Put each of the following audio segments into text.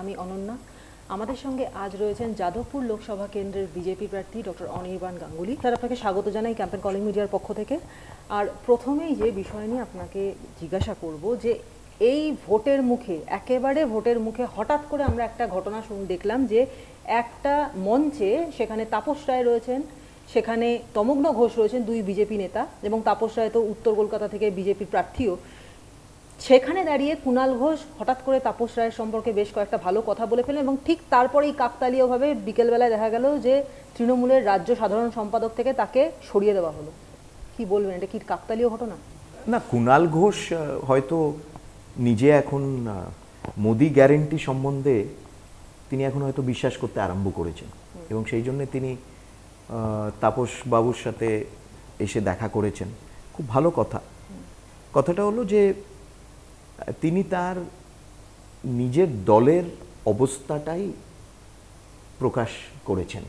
আমি অনন্যা। আমাদের সঙ্গে আজ রয়েছেন যাদবপুর লোকসভা কেন্দ্রের বিজেপি প্রার্থী ডক্টর অনির্বাণ গাঙ্গুলি। স্যার, আপনাকে স্বাগত জানাই ক্যাম্পেন কলিং মিডিয়ার পক্ষ থেকে। আর প্রথমেই যে বিষয় নিয়ে আপনাকে জিজ্ঞাসা করব যে, এই ভোটের মুখে, একেবারে ভোটের মুখে হঠাৎ করে আমরা একটা ঘটনা শুন, দেখলাম যে, একটা মঞ্চে সেখানে তাপস রায় রয়েছেন, সেখানে তমগ্ন ঘোষ রয়েছেন দুই বিজেপি নেতা এবং তাপস রায় তো উত্তর কলকাতা থেকে বিজেপির প্রার্থীও। সেখানে দাঁড়িয়ে কুণাল ঘোষ হঠাৎ করে তাপস রায়ের সম্পর্কে বেশ কয়েকটা ভালো কথা বলে ফেলেন এবং ঠিক তারপরেই কাকতালীয়ভাবে বিকেলবেলায় দেখা গেল যে তৃণমূলের রাজ্য সাধারণ সম্পাদক থেকে তাকে সরিয়ে দেওয়া হলো। কি বলবেন? এটা কি কাকতালীয় ঘটনা? না কুণাল ঘোষ হয়তো নিজে এখন মোদি গ্যারেন্টি সম্বন্ধে তিনি এখন হয়তো বিশ্বাস করতে আরম্ভ করেছেন। এবং সেই জন্য তিনি তাপস বাবুর সাথে এসে দেখা করেছেন। খুব ভালো কথা। কথাটা হলো যে তিনি তার নিজের দলের অবস্থাটাই প্রকাশ করেছেন।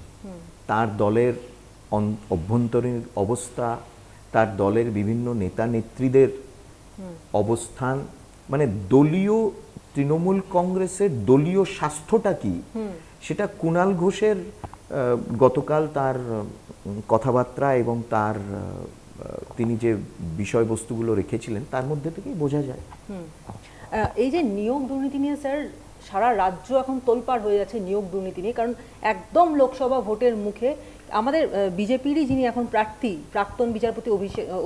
তার দলের অভ্যন্তরীণ অবস্থা তার দলের বিভিন্ন নেতা নেত্রীদের অবস্থান মানে দলীয় তৃণমূল কংগ্রেসের দলীয় স্বাস্থ্যটা কি? সেটা কুণাল ঘোষের গতকাল তার কথাবার্তা এবং তার তিনি যে বিষয়বস্তুগুলো রেখেছিলেন, তার মধ্যে থেকেই বোঝা যায়। এই যে নিয়োগ দুর্নীতি নিয়ে, স্যার, সারা রাজ্য এখন তোলপাড় হয়ে যাচ্ছে নিয়োগ দুর্নীতি নিয়ে, কারণ একদম লোকসভা ভোটের মুখে আমাদের বিজেপিরই যিনি এখন প্রার্থী, প্রাক্তন বিচারপতি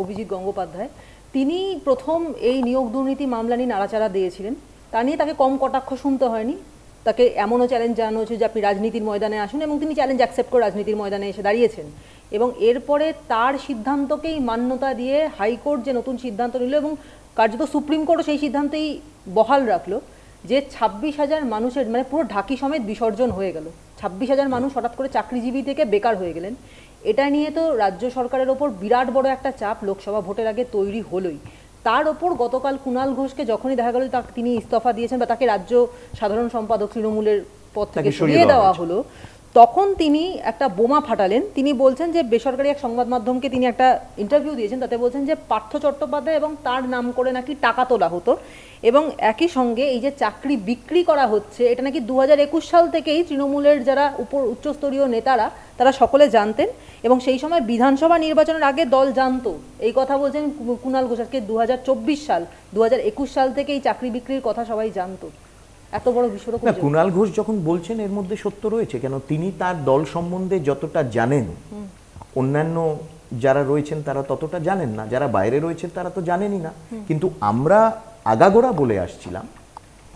অভিজিৎ গঙ্গোপাধ্যায়, তিনি প্রথম এই নিয়োগ দুর্নীতি মামলা নিয়ে নাড়াচাড়া দিয়েছিলেন। তা নিয়ে তাকে কম কটাক্ষ শুনতে হয়নি। তাকে এমনও চ্যালেঞ্জ জানানো হয়েছে যে আপনি রাজনীতির ময়দানে আসুন এবং তিনি চ্যালেঞ্জ অ্যাকসেপ্ট করে রাজনীতির ময়দানে এসে দাঁড়িয়েছেন। এবং এরপরে তার সিদ্ধান্তকেই মান্যতা দিয়ে হাইকোর্ট যে নতুন সিদ্ধান্ত নিল এবং কার্যত সুপ্রিম কোর্টও সেই সিদ্ধান্তেই বহাল রাখল যে ছাব্বিশ হাজার মানুষের মানে পুরো ঢাকি সমেত বিসর্জন হয়ে গেল। ছাব্বিশ হাজার মানুষ হঠাৎ করে চাকরিজীবী থেকে বেকার হয়ে গেলেন। এটা নিয়ে তো রাজ্য সরকারের ওপর বিরাট বড় একটা চাপ, লোকসভা ভোটের আগে তৈরি হলোই। তার ওপর গতকাল কুণাল ঘোষকে যখনই দেখা গেল তিনি ইস্তফা দিয়েছেন বা তাকে রাজ্য সাধারণ সম্পাদক তৃণমূলের পদ থেকে সরিয়ে দেওয়া হলো তখন তিনি একটা বোমা ফাটালেন। তিনি বলছেন যে বেসরকারি এক সংবাদ মাধ্যমকে তিনি একটা ইন্টারভিউ দিয়েছেন, তাতে বলছেন যে পার্থ চট্টোপাধ্যায় এবং তার নাম করে নাকি টাকা তোলা হতো এবং একই সঙ্গে এই যে চাকরি বিক্রি করা হচ্ছে, এটা নাকি দু সাল থেকেই তৃণমূলের যারা উপর উচ্চস্তরীয় নেতারা, তারা সকলে জানতেন এবং সেই সময় বিধানসভা নির্বাচনের আগে দল জানতো। এই কথা বলছেন কু- কুণাল ঘোষ আজকে দু সাল দু হাজার একুশ সাল থেকে এই চাকরি বিক্রির কথা সবাই জানতো। এত বড় বিশ্বরূপ না কুণাল ঘোষ যখন বলছেন এর মধ্যে সত্য রয়েছে কেন তিনি তার দল সম্বন্ধে যতটা জানেন অন্যান্য যারা রয়েছেন তারা ততটা জানেন না যারা বাইরে রয়েছেন তারা তো জানেনই না। কিন্তু আমরা আগাগোড়া বলে আসছিলাম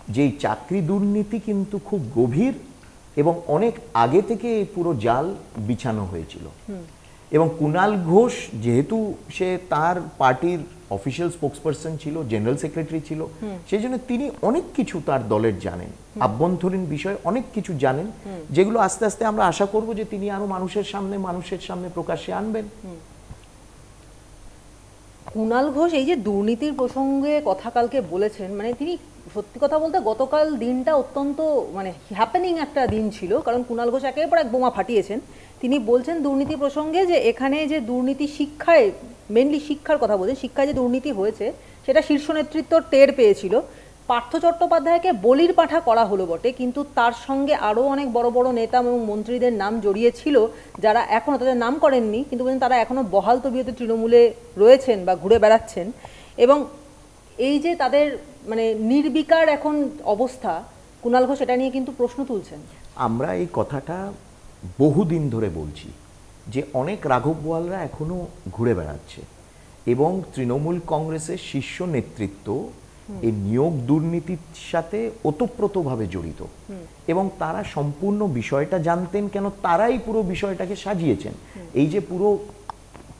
যে এই চাকরি দুর্নীতি কিন্তু খুব গভীর এবং অনেক আগে থেকে এই পুরো জাল বিছানো হয়েছিল। এবং কুণাল ঘোষ যেহেতু সে তার পার্টির অফিসিয়াল স্পোক্সপারসন ছিল জেনারেল সেক্রেটারি ছিল সেই জন্য তিনি অনেক কিছু তার দলের জানেন। আভ্যন্তরীণ বিষয়ে অনেক কিছু জানেন যেগুলো আস্তে আস্তে আমরা আশা করব যে তিনি আরও মানুষের সামনে মানুষের সামনে প্রকাশ্যে আনবেন। কুণাল ঘোষ এই যে দুর্নীতির প্রসঙ্গে কথা কালকে বলেছেন মানে তিনি সত্যি কথা বলতে গতকাল দিনটা অত্যন্ত মানে হ্যাপেনিং একটা দিন ছিল কারণ কুণাল ঘোষ একের পর এক বোমা ফাটিয়েছেন। তিনি বলছেন দুর্নীতি প্রসঙ্গে যে এখানে যে দুর্নীতি শিক্ষায় মেনলি শিক্ষার কথা বলছেন শিক্ষায় যে দুর্নীতি হয়েছে, সেটা শীর্ষ নেতৃত্ব টের পেয়েছিল। পার্থ চট্টোপাধ্যায়কে বলির পাঠা করা হলো বটে, কিন্তু তার সঙ্গে আরও অনেক বড় বড় নেতা এবং মন্ত্রীদের নাম জড়িয়ে ছিল যারা এখনও তাদের নাম করেননি, কিন্তু তারা এখনও বহাল তবিয়তে তৃণমূলে রয়েছেন বা ঘুরে বেড়াচ্ছেন। এবং এই যে তাদের মানে নির্বিকার এখন অবস্থা, কুণাল ঘোষ এটা নিয়ে কিন্তু প্রশ্ন তুলছেন। আমরা এই কথাটা বহুদিন ধরে বলছি যে অনেক রাঘব বোয়ালরা এখনও ঘুরে বেড়াচ্ছে এবং তৃণমূল কংগ্রেসের শীর্ষ নেতৃত্ব এই নিয়োগ দুর্নীতির সাথে ওতপ্রোতভাবে জড়িত। এবং তারা সম্পূর্ণ বিষয়টা জানতেন কেন তারাই পুরো বিষয়টাকে সাজিয়েছেন। এই যে পুরো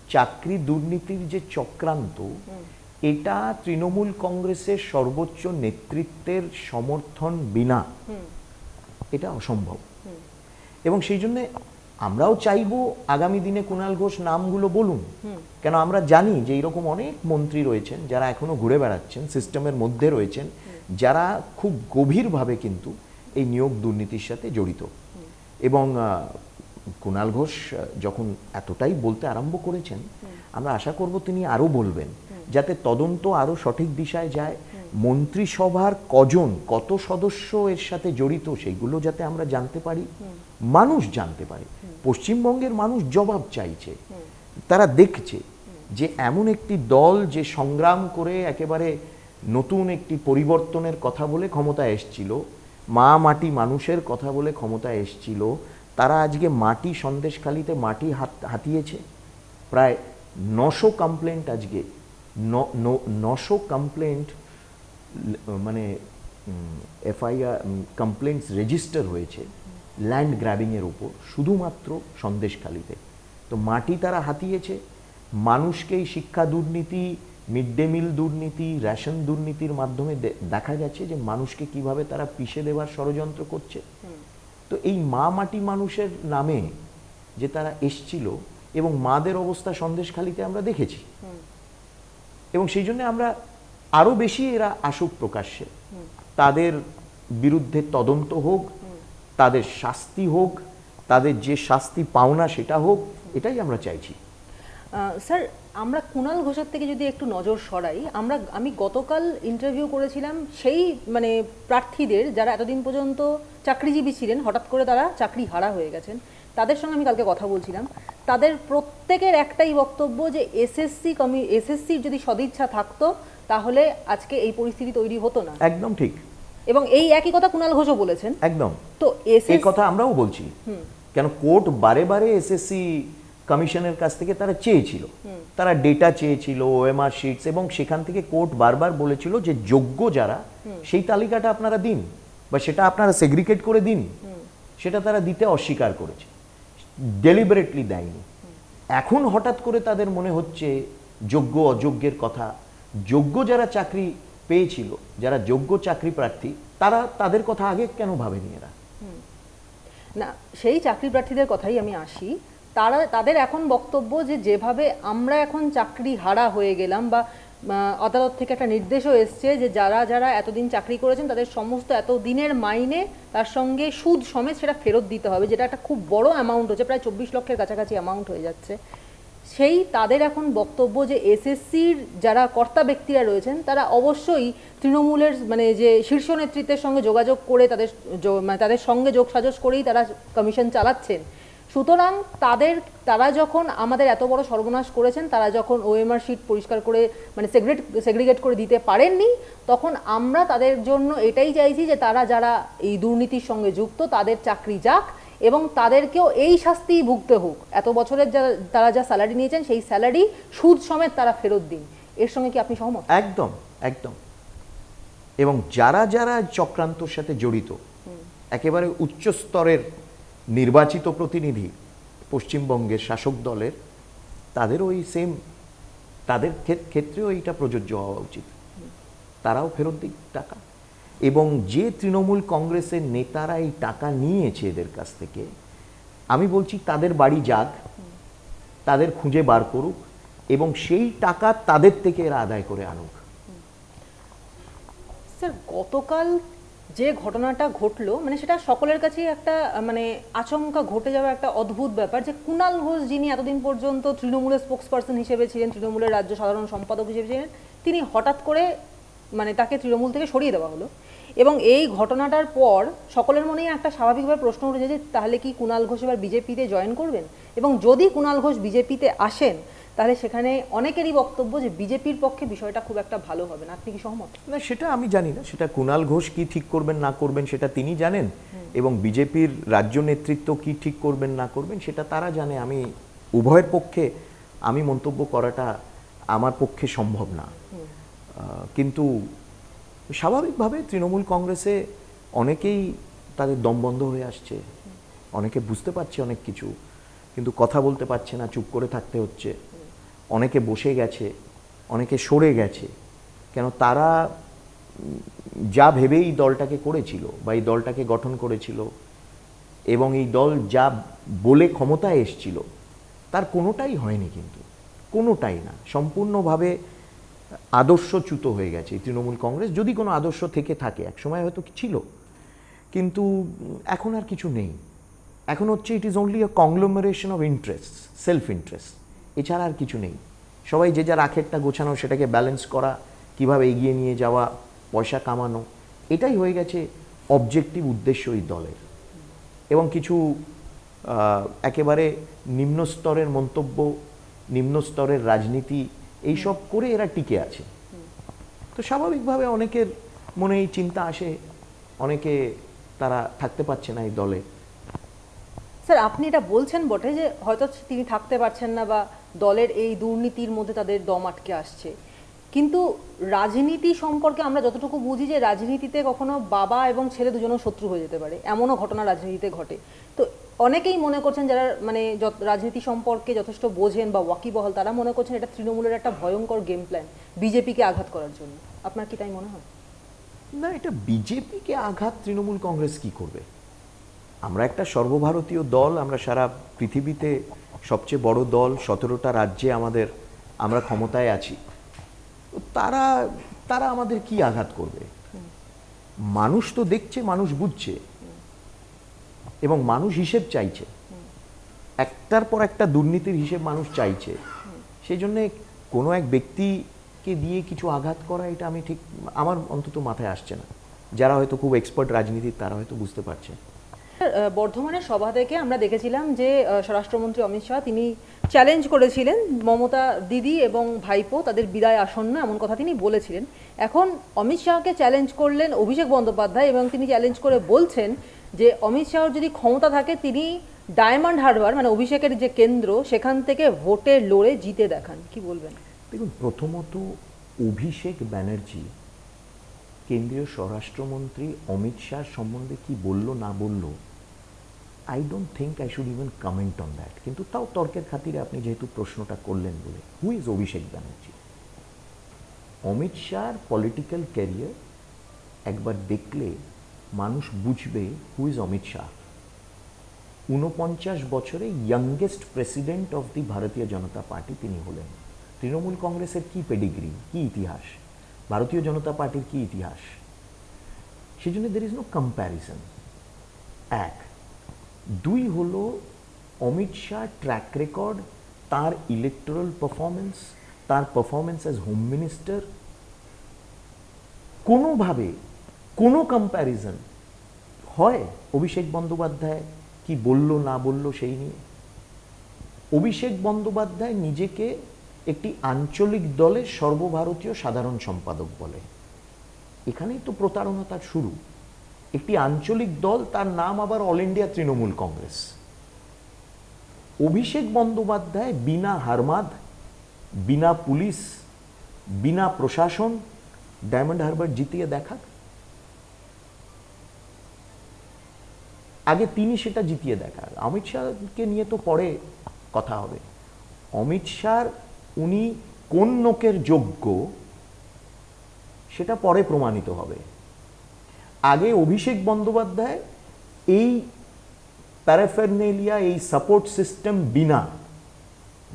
চাকরি দুর্নীতির যে চক্রান্ত এটা তৃণমূল কংগ্রেসের সর্বোচ্চ নেতৃত্বের সমর্থন বিনা। এটা অসম্ভব। এবং সেই জন্য আমরাও চাইব আগামী দিনে কুণাল ঘোষ নামগুলো বলুন। কেন আমরা জানি যে এইরকম অনেক মন্ত্রী রয়েছেন যারা এখনও ঘুরে বেড়াচ্ছেন সিস্টেমের মধ্যে রয়েছেন যারা খুব গভীরভাবে কিন্তু এই নিয়োগ দুর্নীতির সাথে জড়িত। এবং কুণাল ঘোষ যখন এতটাই বলতে আরম্ভ করেছেন আমরা আশা করব তিনি আরও বলবেন যাতে তদন্ত আরও সঠিক দিশায় যায়। মন্ত্রিসভার কজন কত সদস্য এর সাথে জড়িত সেগুলো যাতে আমরা জানতে পারি মানুষ জানতে পারে। পশ্চিমবঙ্গের মানুষ জবাব চাইছে তারা দেখছে যে এমন একটি দল যে সংগ্রাম করে একেবারে নতুন একটি পরিবর্তনের কথা বলে ক্ষমতায় এসছিল মা মাটি মানুষের কথা বলে ক্ষমতায় এসছিল তারা আজকে মাটি সন্দেশখালিতে মাটি হাত হাতিয়েছে। প্রায় নশো কমপ্লেন্ট আজকে নশো কমপ্লেন্ট মানে এফআইআর কমপ্লেন্টস রেজিস্টার হয়েছে ল্যান্ড গ্র্যাবিংয়ের উপর শুধুমাত্র সন্দেশখালিতে। তো মাটি তারা হাতিয়েছে মানুষকেই শিক্ষা দুর্নীতি মিড ডে মিল দুর্নীতি রেশন দুর্নীতির মাধ্যমে দেখা গেছে যে মানুষকে কীভাবে তারা পিষে দেওয়ার ষড়যন্ত্র করছে। তো এই মা মাটি মানুষের নামে যে তারা এসছিল এবং মাদের অবস্থা সন্দেশখালিতে আমরা দেখেছি। এবং সেই জন্য আমরা আরও বেশি এরা আসুক প্রকাশ্যে। তাদের বিরুদ্ধে তদন্ত হোক, তাদের শাস্তি হোক, তাদের যে শাস্তি পাওনা সেটা হোক, এটাই আমরা চাইছি। স্যার, আমরা কুণাল ঘোষের থেকে যদি একটু নজর সরাই, আমরা, আমি গতকাল ইন্টারভিউ করেছিলাম সেই মানে প্রার্থীদের যারা এতদিন পর্যন্ত চাকরিজীবী ছিলেন, হঠাৎ করে তারা চাকরি হারা হয়ে গেছেন, তাদের সঙ্গে আমি কালকে কথা বলছিলাম। তাদের প্রত্যেকের একটাই বক্তব্য যে, এসএসসি কমি, এসএসসির যদি সদিচ্ছা থাকতো তাহলে আজকে এই পরিস্থিতি তৈরি হতো না। একদম ঠিক। এবং এই একই কথা কুণাল ঘোষও বলেছেন। একদম। তো এই কথা আমরাও বলছি। কেন কোর্ট বারে বারে এসএসসি কমিশনের কাছ থেকে তারা চেয়েছিল। তারা ডেটা চেয়েছিল ওএমআর শিটস এবং সেখান থেকে কোর্ট বারবার বলেছিল যে যোগ্য যারা সেই তালিকাটা আপনারা দিন বা সেটা আপনারা সেগ্রিগেট করে দিন। সেটা তারা দিতে অস্বীকার করেছে। ডেলিবারেটলি দেয়নি। এখন হঠাৎ করে তাদের মনে হচ্ছে যোগ্য অযোগ্যের কথা যোগ্য যারা চাকরি পেয়েছিল, যারা যোগ্য চাকরি প্রার্থী, তারা তাদের কথা আগে কেন ভাবেনি এরা? না, সেই চাকরি প্রার্থীদের কথাই আমি আসি। তারা, তাদের এখন বক্তব্য যে যেভাবে আমরা এখন চাকরি হারা হয়ে গেলাম বা আদালত থেকে একটা নির্দেশও এসছে যে যারা যারা এতদিন চাকরি করেছেন, তাদের সমস্ত এত দিনের মাইনে তার সঙ্গে সুদ সমেত সেটা ফেরত দিতে হবে, যেটা একটা খুব বড় অ্যামাউন্ট হচ্ছে, প্রায় চব্বিশ লক্ষের কাছাকাছি অ্যামাউন্ট হয়ে যাচ্ছে। সেই তাদের এখন বক্তব্য যে এসএসসির যারা কর্তা ব্যক্তিরা রয়েছেন, তারা অবশ্যই তৃণমূলের মানে যে শীর্ষ নেতৃত্বের সঙ্গে যোগাযোগ করে তাদের মানে তাদের সঙ্গে যোগসাজশ করেই তারা কমিশন চালাচ্ছেন। সুতরাং তাদের, তারা যখন আমাদের এত বড় সর্বনাশ করেছেন, তারা যখন ওএমআর শিট পরিষ্কার করে মানে সেগ্রেট, সেগ্রিগেট করে দিতে পারেননি, তখন আমরা তাদের জন্য এটাই চাইছি যে তারা যারা এই দুর্নীতির সঙ্গে যুক্ত, তাদের চাকরি যাক এবং তাদেরকেও এই শাস্তিই ভুগতে হোক। এত বছরের যা তারা যা স্যালারি নিয়েছেন সেই স্যালারি সুদ সমেত তারা ফেরত দিন। এর সঙ্গে কি আপনি সহমত? একদম একদম। এবং যারা যারা চক্রান্তর সাথে জড়িত একেবারে উচ্চ স্তরের নির্বাচিত প্রতিনিধি পশ্চিমবঙ্গের শাসক দলের তাদের ওই সেম তাদের ক্ষেত- ক্ষেত্রেও এইটা প্রযোজ্য হওয়া উচিত। তারাও ফেরত দিক টাকা। এবং যে তৃণমূল কংগ্রেসের নেতারা এই টাকা নিয়েছে এদের কাছ থেকে, আমি বলছি তাদের বাড়ি যাক, তাদের খুঁজে বার করুক এবং সেই টাকা তাদের থেকে এরা আদায় করে আনুক। স্যার, গতকাল যে ঘটনাটা ঘটলো মানে সেটা সকলের কাছেই একটা মানে আচমকা ঘটে যাওয়া একটা অদ্ভুত ব্যাপার যে কুণাল ঘোষ যিনি এতদিন পর্যন্ত তৃণমূলের স্পোক্স পার্সন হিসেবে ছিলেন, তৃণমূলের রাজ্য সাধারণ সম্পাদক হিসেবে ছিলেন, তিনি হঠাৎ করে মানে তাকে তৃণমূল থেকে সরিয়ে দেওয়া হলো। এবং এই ঘটনাটার পর সকলের মনেই একটা স্বাভাবিকভাবে প্রশ্ন উঠেছে যে তাহলে কি কুণাল ঘোষ এবার বিজেপিতে জয়েন করবেন? এবং যদি কুণাল ঘোষ বিজেপিতে আসেন তাহলে সেখানে অনেকেরই বক্তব্য যে বিজেপির পক্ষে বিষয়টা খুব একটা ভালো হবে না। আপনি কি সহমত? না সেটা আমি জানি না। সেটা কুণাল ঘোষ কি ঠিক করবেন না করবেন সেটা তিনি জানেন। এবং বিজেপির রাজ্য নেতৃত্ব কি ঠিক করবেন না করবেন সেটা তারা জানে। আমি উভয়ের পক্ষে আমি মন্তব্য করাটা আমার পক্ষে সম্ভব না। কিন্তু স্বাভাবিকভাবে তৃণমূল কংগ্রেসে অনেকেই তাদের দম বন্ধ হয়ে আসছে। অনেকে বুঝতে পারছে অনেক কিছু, কিন্তু কথা বলতে পারছে না, চুপ করে থাকতে হচ্ছে। অনেকে বসে গেছে, অনেকে সরে গেছে। কেন তারা যা ভেবে এই দলটাকে করেছিল বা এই দলটাকে গঠন করেছিল এবং এই দল যা বলে ক্ষমতায় এসছিল, তার কোনোটাই হয়নি কিন্তু, কোনোটাই না। সম্পূর্ণভাবে আদর্শচ্যুত হয়ে গেছে তৃণমূল কংগ্রেস। যদি কোনো আদর্শ থেকে থাকে, একসময় হয়তো ছিল। কিন্তু এখন আর কিছু নেই। এখন হচ্ছে it is only a conglomeration of interest self interest এছাড়া আর কিছু নেই। সবাই যে যার আখেরটা গোছানো, সেটাকে ব্যালেন্স করা, কীভাবে এগিয়ে নিয়ে যাওয়া, পয়সা কামানো, এটাই হয়ে গেছে অবজেক্টিভ উদ্দেশ্য এই দলের। এবং কিছু একেবারে নিম্ন স্তরের মন্তব্য নিম্ন স্তরের রাজনীতি এইসব করে এরা টিকে আছে। তো স্বাভাবিকভাবে অনেকের মনে এই চিন্তা আসে, অনেকে তারা থাকতে পারছে না এই দলে। স্যার, আপনি এটা বলছেন বটে যে হয়তো তিনি থাকতে পারছেন না বা দলের এই দুর্নীতির মধ্যে তাদের দম আটকে আসছে। কিন্তু রাজনীতি সম্পর্কে আমরা যতটুকু বুঝি যে রাজনীতিতে কখনো বাবা এবং ছেলে দুজনও শত্রু হয়ে যেতে পারে, এমনও ঘটনা রাজনীতিতে ঘটে। তো অনেকেই মনে করছেন যারা মানে রাজনীতি সম্পর্কে যথেষ্ট বোঝেন বা ওয়াকিবহল, তারা মনে করছেন এটা তৃণমূলের একটা ভয়ঙ্কর গেম প্ল্যান বিজেপিকে আঘাত করার জন্য। আপনার কি তাই মনে হয়? না, এটা বিজেপিকে আঘাত তৃণমূল কংগ্রেস কি করবে? আমরা একটা সর্বভারতীয় দল, আমরা সারা পৃথিবীতে সবচেয়ে বড় দল, সতেরোটা রাজ্যে আমাদের, আমরা ক্ষমতায় আছি। তারা তারা আমাদের কি আঘাত করবে? মানুষ তো দেখছে, মানুষ বুঝছে। এবং মানুষ হিসেব চাইছে। একটার পর একটা দুর্নীতির হিসেব মানুষ চাইছে। সেই জন্যে কোনো এক ব্যক্তিকে দিয়ে কিছু আঘাত করা, এটা আমি ঠিক, আমার অন্তত মাথায় আসছে না। যারা হয়তো খুব এক্সপার্ট রাজনীতির, তারা হয়তো বুঝতে পারছে। বর্ধমানের সভা থেকে আমরা দেখেছিলাম যে স্বরাষ্ট্রমন্ত্রী অমিত শাহ তিনি চ্যালেঞ্জ করেছিলেন মমতা দিদি এবং ভাইপো তাদের বিদায় আসন্ন এমন কথা তিনি বলেছিলেন। এখন অমিত শাহকে চ্যালেঞ্জ করলেন অভিষেক বন্দ্যোপাধ্যায় এবং তিনি চ্যালেঞ্জ করে বলছেন যে, অমিত শাহর যদি ক্ষমতা থাকে তিনি ডায়মন্ড হারবার মানে অভিষেকের যে কেন্দ্র, সেখান থেকে ভোটে লড়ে জিতে দেখান। কি বলবেন? দেখুন, প্রথমত অভিষেক ব্যানার্জি, কেন্দ্রীয় স্বরাষ্ট্রমন্ত্রী অমিত শাহ সম্বন্ধে কি বলল না বলল I don't think I should even comment on that কিন্তু তাও তর্কের খাতিরে আপনি যেহেতু প্রশ্নটা করলেন বলে। হু ইজ অভিষেক ব্যানার্জি অমিত শাহর পলিটিক্যাল ক্যারিয়ার একবার দেখলে মানুষ বুঝবে হু ইজ অমিত শাহ। ঊনপঞ্চাশ বছরে ইয়াংগেস্ট প্রেসিডেন্ট অফ দি ভারতীয় জনতা পার্টি তিনি হলেন। তৃণমূল কংগ্রেসের কি পেডিগ্রি কি ইতিহাস? ভারতীয় জনতা পার্টির কি ইতিহাস? সেই জন্য দের ইজ নো কম্প্যারিজন এক দুই হলো অমিত শাহ ট্র্যাক রেকর্ড তার ইলেকটোরাল পারফরমেন্স তার পারফরমেন্স অ্যাজ হোম মিনিস্টার কোনোভাবে কোনো কম্প্যারিজন হয় অভিষেক বন্দ্যোপাধ্যায়? কি বলল, না বলল সেই নিয়ে? অভিষেক বন্দ্যোপাধ্যায় নিজেকে একটি আঞ্চলিক দলের সর্বভারতীয় সাধারণ সম্পাদক বলে। এখানেই তো প্রতারণা তার শুরু। একটি আঞ্চলিক দল, তার নাম আবার অল ইন্ডিয়া তৃণমূল কংগ্রেস। অভিষেক বন্দ্যোপাধ্যায় বিনা হারমাদ, বিনা পুলিশ, বিনা প্রশাসন, ডায়মন্ড হারবার জিতিয়ে দেখাক। আগে তিনি সেটা জিতিয়ে দেখার অমিত শাহকে নিয়ে তো পরে কথা হবে। অমিত শাহ, উনি কোন নোকের যোগ্য, সেটা পরে প্রমাণিত হবে। আগে অভিষেক বন্দ্যোপাধ্যায় এই প্যারাফেরনেলিয়া, এই সাপোর্ট সিস্টেম বিনা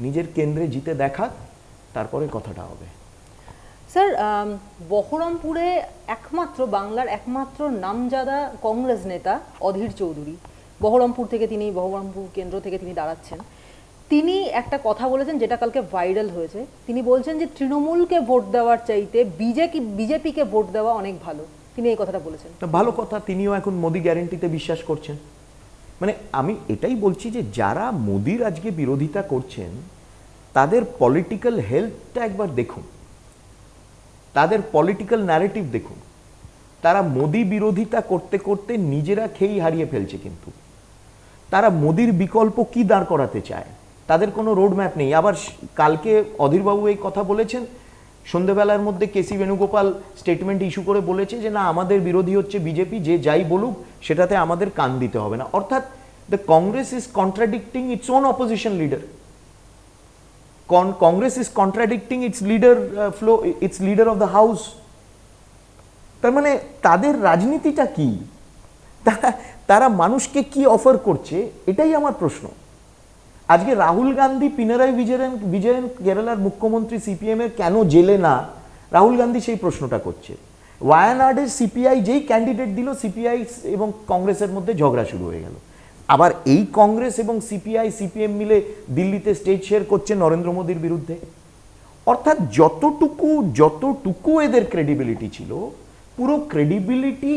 নিজের কেন্দ্রে জিতে দেখাক, তারপরে কথাটা হবে। স্যার বহরমপুরে একমাত্র, বাংলার একমাত্র নামজাদা কংগ্রেস নেতা অধীর চৌধুরী। বহরমপুর থেকে তিনি, বহরমপুর কেন্দ্র থেকে তিনি দাঁড়াচ্ছেন। তিনি একটা কথা বলেছেন যেটা কালকে ভাইরাল হয়েছে। তিনি বলছেন যে, তৃণমূলকে ভোট দেওয়ার চাইতে বিজেপি, বিজেপিকে ভোট দেওয়া অনেক ভালো। তিনি এই কথাটা বলেছেন। ভালো কথা, তিনিও এখন মোদি গ্যারেন্টিতে বিশ্বাস করছেন। মানে আমি এটাই বলছি যে, যারা মোদির আজকে বিরোধিতা করছেন, তাদের পলিটিক্যাল হেলথটা একবার দেখুন। তাদের পলিটিক্যাল ন্যারেটিভ দেখুন। তারা মোদি বিরোধিতা করতে করতে নিজেরা খেয়েই হারিয়ে ফেলছে কিন্তু। তারা মোদির বিকল্প কি দাঁড় করাতে চায়? তাদের কোনো রোড ম্যাপ নেই। আবার কালকে অধীরবাবু এই কথা বলেছেন সন্ধেবেলার মধ্যে কেসি বেণুগোপাল স্টেটমেন্ট ইস্যু করে বলেছে যে, না, আমাদের বিরোধী হচ্ছে বিজেপি, যে যাই বলুক, সেটাতে আমাদের কান দিতে হবে না। অর্থাৎ the Congress is contradicting its own opposition leader Congress is contradicting its leader flow its leader of the house তার মানে তাদের রাজনীতিটা কি? তারা তারা মানুষকে কি অফার করছে? এটাই আমার প্রশ্ন। আজকে রাহুল গান্ধী, পিনারাই বিজয়ন বিজয়ন কেরালার মুখ্যমন্ত্রী, সিপিএম এর কেন জেলে না? রাহুল গান্ধী সেই প্রশ্নটা করছে। ওয়ায়ানাডের সিপিআই যেই ক্যান্ডিডেট দিল, সিপিআই এবং কংগ্রেসের মধ্যে ঝগড়া শুরু হয়ে গেল। আবার এই কংগ্রেস এবং সিপিআই, সিপিএম মিলে দিল্লিতে স্টেজ শেয়ার করছে নরেন্দ্র মোদীর বিরুদ্ধে। অর্থাৎ যতটুকু যতটুকু এদের ক্রেডিবিলিটি ছিল, পুরো ক্রেডিবিলিটি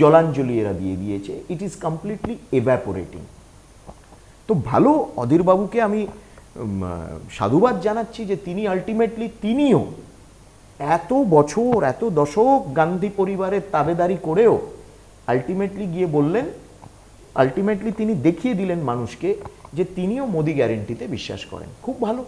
জলাঞ্জলি এরা দিয়ে দিয়েছে। ইট ইজ কমপ্লিটলি এভ্যাপোরেটিং তো ভালো অধীরবাবুকে আমি সাধুবাদ জানাচ্ছি যে তিনি আলটিমেটলি তিনিও এত বছর, এত দশক গান্ধী পরিবারের তাবেদারি করেও আলটিমেটলি গিয়ে বললেন আলটিমেটলি তিনি দেখিয়ে দিলেন মানুষকে যে তিনিও মোদি গ্যারেন্টিতে বিশ্বাস করেন। খুব ভালো।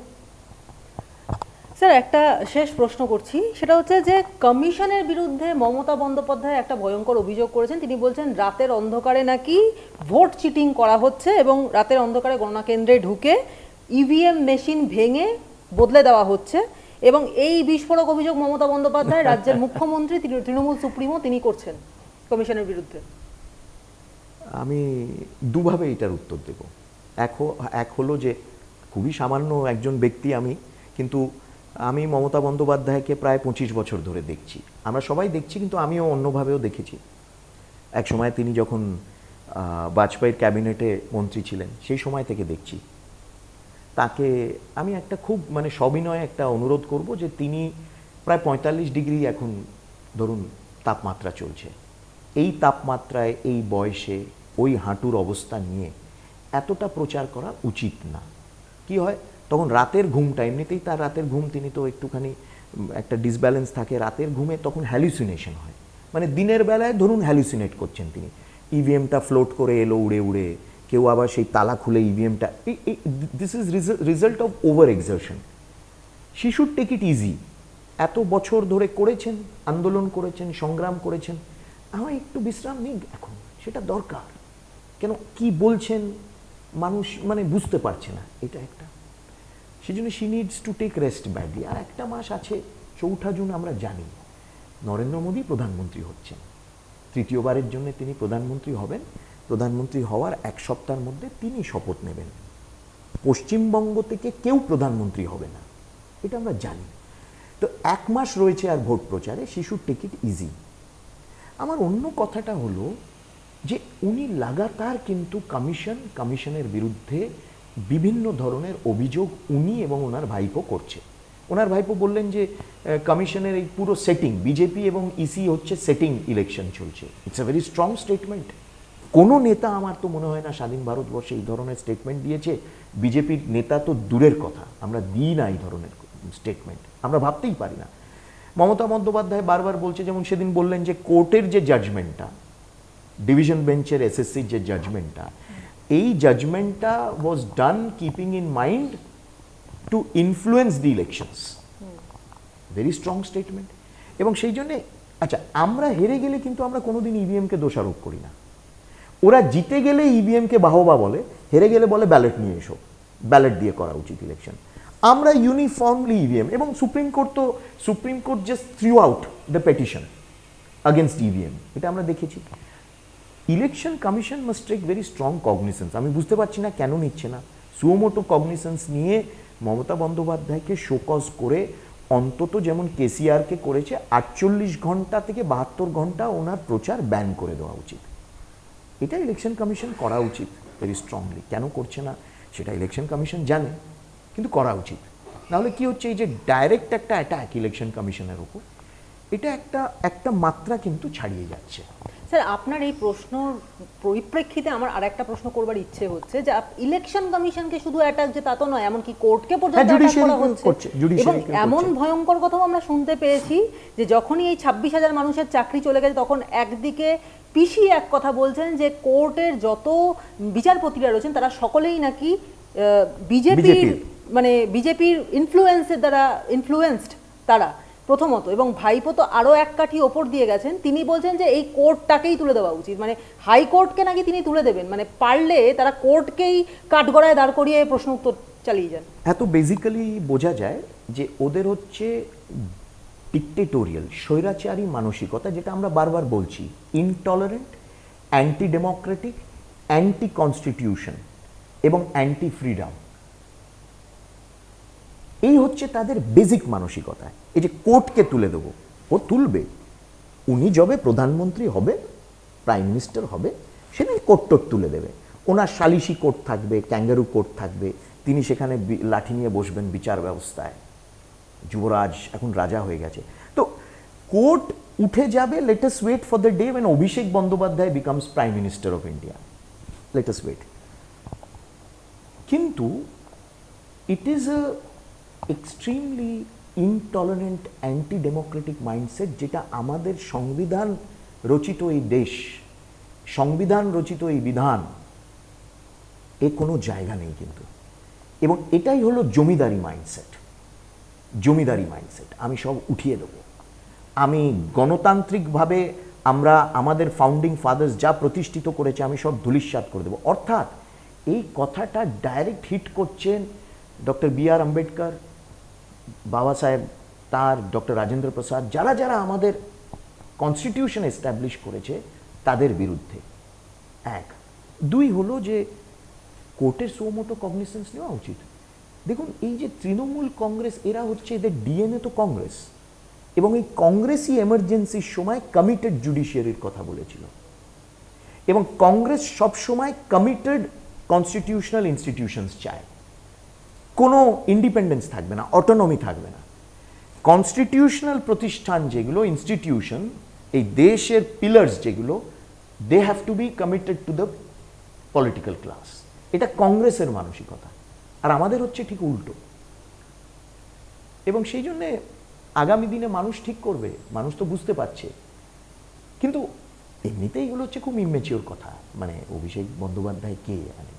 স্যার একটা শেষ প্রশ্ন করছি। সেটা হচ্ছে যে কমিশনের বিরুদ্ধে মমতা বন্দ্যোপাধ্যায় একটা ভয়ঙ্কর অভিযোগ করেছেন। তিনি বলছেন রাতের অন্ধকারে নাকি ভোট চিটিং করা হচ্ছে এবং রাতের অন্ধকারে গণনা কেন্দ্রে ঢুকে ইভিএম মেশিন ভেঙে বদলে দেওয়া হচ্ছে। এবং এই বিস্ফোরক অভিযোগ মমতা বন্দ্যোপাধ্যায় রাজ্যের মুখ্যমন্ত্রী তৃণ- তৃণমূল সুপ্রিমো তিনি করছেন কমিশনের বিরুদ্ধে। আমি দুভাবে এটার উত্তর দেব। এক এক হলো যে খুবই সামান্য একজন ব্যক্তি আমি কিন্তু আমি মমতা বন্দ্যোপাধ্যায়কে প্রায় পঁচিশ বছর ধরে দেখছি। আমরা সবাই দেখছি, কিন্তু আমিও অন্যভাবেও দেখেছি। এক সময় তিনি যখন বাজপেয়ীর ক্যাবিনেটে মন্ত্রী ছিলেন, সেই সময় থেকে দেখছি। তাকে আমি একটা খুব মানে সবিনয়ে একটা অনুরোধ করব যে তিনি প্রায় পঁয়তাল্লিশ ডিগ্রি এখন, ধরুন, তাপমাত্রা চলছে। এই তাপমাত্রায়, এই বয়সে, ওই হাঁটুর অবস্থা নিয়ে এতটা প্রচার করা উচিত না। কি হয়? তখন রাতের ঘুমটা, এমনিতেই তার রাতের ঘুম, তিনি তো একটুখানি একটা ডিসব্যালেন্স থাকে, রাতের ঘুমে তখন হ্যালুসিনেশন হয়। মানে দিনের বেলায় ধরুন হ্যালুসিনেট করছেন তিনি। ইভিএমটা ফ্লোট করে এলো উড়ে উড়ে, কেউ আবার সেই তালা খুলে ইভিএমটা this is result of over exertion she should take it easy এত বছর ধরে করেছেন, আন্দোলন করেছেন, সংগ্রাম করেছেন। আমার একটু বিশ্রাম নিন এখন, সেটা দরকার। কেন, কি বলছেন, মানুষ মানে বুঝতে পারছে না, এটা একটা সেই জন্য she needs to take rest badly আর একটা মাস আছে, চৌঠা জুন আমরা জানি। নরেন্দ্র মোদী প্রধানমন্ত্রী হচ্ছেন। তৃতীয়বারের জন্য তিনি প্রধানমন্ত্রী হবেন। প্রধানমন্ত্রী হওয়ার এক সপ্তাহের মধ্যে তিনি শপথ নেবেন। পশ্চিমবঙ্গ থেকে কেউ প্রধানমন্ত্রী হবে না। এটা আমরা জানি। তো এক মাস রয়েছে আর ভোট প্রচারে শিশু টিকিট ইজি আমার অন্য কথাটা হলো যে উনি লাগাতার কিন্তু কমিশন, কমিশনের বিরুদ্ধে বিভিন্ন ধরনের অভিযোগ উনি এবং ওনার ভাইপো করছে। ওনার ভাইপো বললেন যে কমিশনের এই পুরো সেটিং বিজেপি এবং ইসি হচ্ছে সেটিং ইলেকশন চলছে। It's a very strong statement কোনো নেতা আমার তো মনে হয় না স্বাধীন ভারতবর্ষে এই ধরনের স্টেটমেন্ট দিয়েছে। বিজেপির নেতা তো দূরের কথা। আমরা দিই না এই ধরনের স্টেটমেন্ট আমরা ভাবতেই পারি না। মমতা বন্দ্যোপাধ্যায় বারবার বলছে, যেমন সেদিন বললেন যে কোর্টের যে জাজমেন্টটা ডিভিশন বেঞ্চের এসএসসির যে জাজমেন্টটা এই জাজমেন্টটা was done keeping in mind to influence the elections very strong statement এবং সেই জন্যে আচ্ছা আমরা হেরে গেলে কিন্তু আমরা কোনোদিন ইভিএমকে দোষারোপ করি না। ওরা জিতে গেলে ইভিএমকে বাহবা বলে হেরে গেলে বলে ব্যালট নিয়ে এসো। ব্যালট দিয়ে করা উচিত ইলেকশন আমরা ইউনিফর্মলি ইভিএম এবং সুপ্রিম কোর্ট তো supreme court just threw out the petition against EVM এটা আমরা দেখেছি। Election commission must take very strong cognisance আমি বুঝতে পারছি না কেন নিচ্ছে না। সুমোটো কগনিসেন্স নিয়ে মমতা বন্দ্যোপাধ্যায়কে শোকজ করে অন্তত যেমন কেসিআরকে করেছে, আটচল্লিশ ঘণ্টা থেকে বাহাত্তর ঘণ্টা ওনার প্রচার ব্যান করে দেওয়া উচিত। এটা ইলেকশন কমিশন করা উচিত ভেরি স্ট্রংলি কেন করছে না? সেটা ইলেকশন কমিশন জানে, কিন্তু করা উচিত। নাহলে কি হচ্ছে, এই যে ডাইরেক্ট একটা অ্যাটাক ইলেকশন কমিশনের উপর এটা একটা একটা মাত্রা কিন্তু ছাড়িয়ে যাচ্ছে। স্যার আপনার এই প্রশ্ন পরিপ্রেক্ষিতে আমার আর একটা প্রশ্ন করবার ইচ্ছে হচ্ছে যে ইলেকশন কমিশনকে শুধু অ্যাটাক যে তা তো নয় এমনকি কোর্টকে পর্যন্ত হ্যাঁ, অ্যাটাক করা হচ্ছে। এবং এমন ভয়ঙ্কর কথাও আমরা শুনতে পেয়েছি যে যখনই এই ছাব্বিশ হাজার মানুষের চাকরি চলে গেছে তখন একদিকে পিসি এক কথা বলছেন যে কোর্টের যত বিচারপতিরা রয়েছেন তারা সকলেই নাকি বিজেপির মানে বিজেপির ইনফ্লুয়েন্সের দ্বারা ইনফ্লুয়েন্সড তারা। প্রথমত, এবং ভাইপো তো আরও এক কাঠি ওপর দিয়ে গেছেন, তিনি বলছেন যে এই কোর্টটাকেই তুলে দেওয়া উচিত। মানে হাইকোর্টকে নাকি তিনি তুলে দেবেন? মানে পারলে তারা কোর্টকেই কাঠগড়ায় দাঁড় করিয়ে প্রশ্ন উত্তর চালিয়ে যান। এত বেসিক্যালি বোঝা যায় যে ওদের হচ্ছে ডিকটেটোরিয়াল স্বৈরাচারী মানসিকতা, যেটা আমরা বারবার বলছি intolerant anti democratic anti constitution এবং অ্যান্টি ফ্রিডম এই হচ্ছে তাদের বেসিক মানসিকতা। এই যে কোর্টকে তুলে দেবো, ও তুলবে। উনি যবে প্রধানমন্ত্রী হবে প্রাইম মিনিস্টার হবে, সেদিন কোর্ট তুলে দেবে। ওনার সালিসি কোর্ট থাকবে ক্যাঙ্গারু কোর্ট থাকবে, তিনি সেখানে লাঠি নিয়ে বসবেন বিচার ব্যবস্থায়। যুবরাজ এখন রাজা হয়ে গেছে। তো কোর্ট উঠে যাবে latest wait for the day when Abhishek Bandyopadhyay becomes prime minister of India latest wait কিন্তু it is a extremely intolerant anti democratic mindset যেটা আমাদের সংবিধান রচিত এই দেশ, সংবিধান রচিত এই বিধান, এ কোনো জায়গা নেই কিন্তু। এবং এটাই হলো জমিদারি মাইন্ডসেট জমিদারি মাইন্ডসেট আমি সব উঠিয়ে দেবো। আমি গণতান্ত্রিকভাবে আমরা আমাদের ফাউন্ডিং ফাদার্স যা প্রতিষ্ঠিত করেছে, আমি সব ধুলিস্বাত করে দেবো। অর্থাৎ এই কথাটা ডাইরেক্ট হিট করছেন doctor B R Ambedkar Baba Saheb, তার ডক্টর রাজেন্দ্র প্রসাদ, যারা যারা আমাদের কনস্টিটিউশন এস্টাবলিশ করেছে, তাদের বিরুদ্ধে। এক। দুই হলো যে, কোর্টের সুমতো কগনিসেন্স নেওয়া উচিত। দেখুন, এই যে তৃণমূল কংগ্রেস, এরা হচ্ছে এদের ডিএনএ তো কংগ্রেস। এবং এই কংগ্রেসই এমার্জেন্সির সময় কমিটেড জুডিশিয়ারির কথা বলেছিল। এবং কংগ্রেস সবসময় কমিটেড কনস্টিটিউশনাল ইনস্টিটিউশনস চায়। কোনো ইন্ডিপেন্ডেন্স থাকবে না অটোনমি থাকবে না। কনস্টিটিউশনাল প্রতিষ্ঠান যেগুলো ইনস্টিটিউশন এই দেশের পিলার্স যেগুলো they have to be committed to the political class এটা কংগ্রেসের মানসিকতা, আর আমাদের হচ্ছে ঠিক উল্টো। এবং সেই জন্যে আগামী দিনে মানুষ ঠিক করবে, মানুষ তো বুঝতে পারছে। কিন্তু এমনিতেই এগুলো হচ্ছে খুব ইমেচিওর কথা। মানে অভিষেক বন্দ্যোপাধ্যায় কে? মানে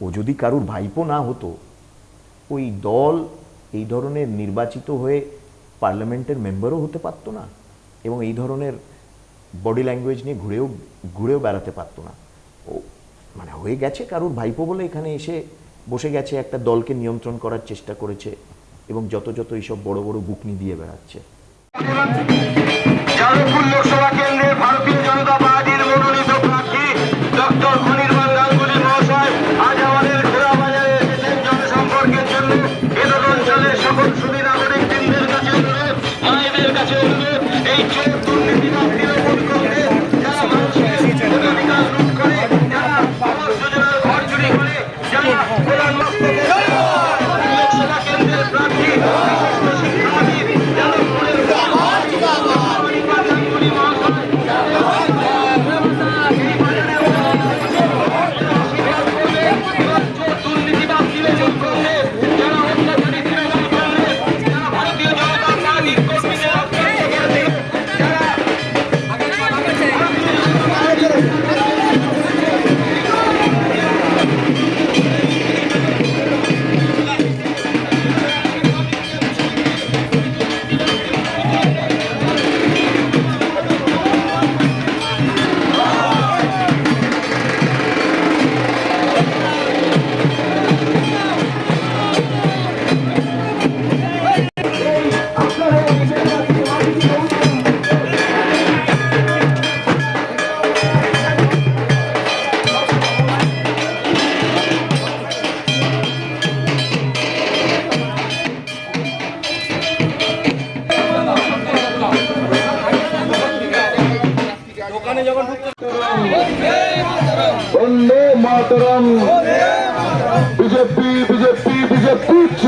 ও যদি কারুর ভাইপো না হতো ওই দল এই ধরনের নির্বাচিত হয়ে পার্লামেন্টের মেম্বারও হতে পারতো না এবং এই ধরনের বডি ল্যাঙ্গুয়েজ নিয়ে ঘুরেও ঘুরেও বেড়াতে পারতো না। ও মানে হয়ে গেছে কারুর ভাইপো বলে এখানে এসে বসে গেছে, একটা দলকে নিয়ন্ত্রণ করার চেষ্টা করেছে এবং যত যত এইসব বড় বড় বুকনি দিয়ে বেড়াচ্ছে। লোকসভা ভারতীয় জনতা পার্টির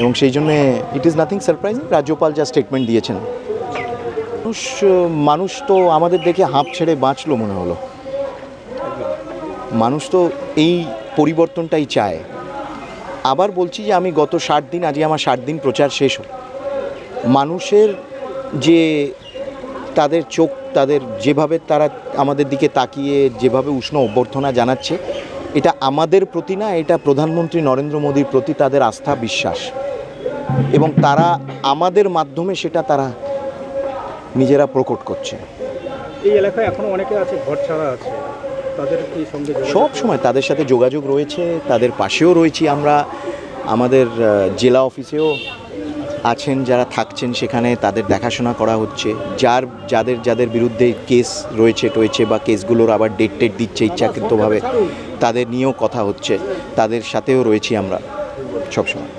এবং সেই জন্যে ইট ইজ নাথিং সারপ্রাইজিং রাজ্যপাল যা স্টেটমেন্ট দিয়েছেন। মানুষ মানুষ তো আমাদের দেখে হাঁপ ছেড়ে বাঁচলো মনে হলো। মানুষ তো এই পরিবর্তনটাই চায়। আবার বলছি যে আমি গত ষাট দিন আজকে আমার ষাট দিন প্রচার শেষ হোক মানুষের যে তাদের চোখ, তাদের যেভাবে তারা আমাদের দিকে তাকিয়ে যেভাবে উষ্ণ অভ্যর্থনা জানাচ্ছে, এটা আমাদের প্রতি না, এটা প্রধানমন্ত্রী নরেন্দ্র মোদীর প্রতি তাদের আস্থা, বিশ্বাস। এবং তারা আমাদের মাধ্যমে সেটা তারা নিজেরা প্রকট করছে। এই এলাকায় এখনও অনেকে আছে ঘর ছাড়া আছে। তাদের কি সঙ্গে সব সময় তাদের সাথে যোগাযোগ রয়েছে তাদের পাশেও রয়েছি আমরা। আমাদের জেলা অফিসেও আছেন যারা থাকছেন সেখানে তাদের দেখাশোনা করা হচ্ছে। যার যাদের যাদের বিরুদ্ধে কেস রয়েছে টয়েছে বা কেসগুলোর আবার ডেট টেট দিচ্ছে ইচ্ছাকৃতভাবে তাদের নিয়েও কথা হচ্ছে। তাদের সাথেও রয়েছি আমরা সবসময়।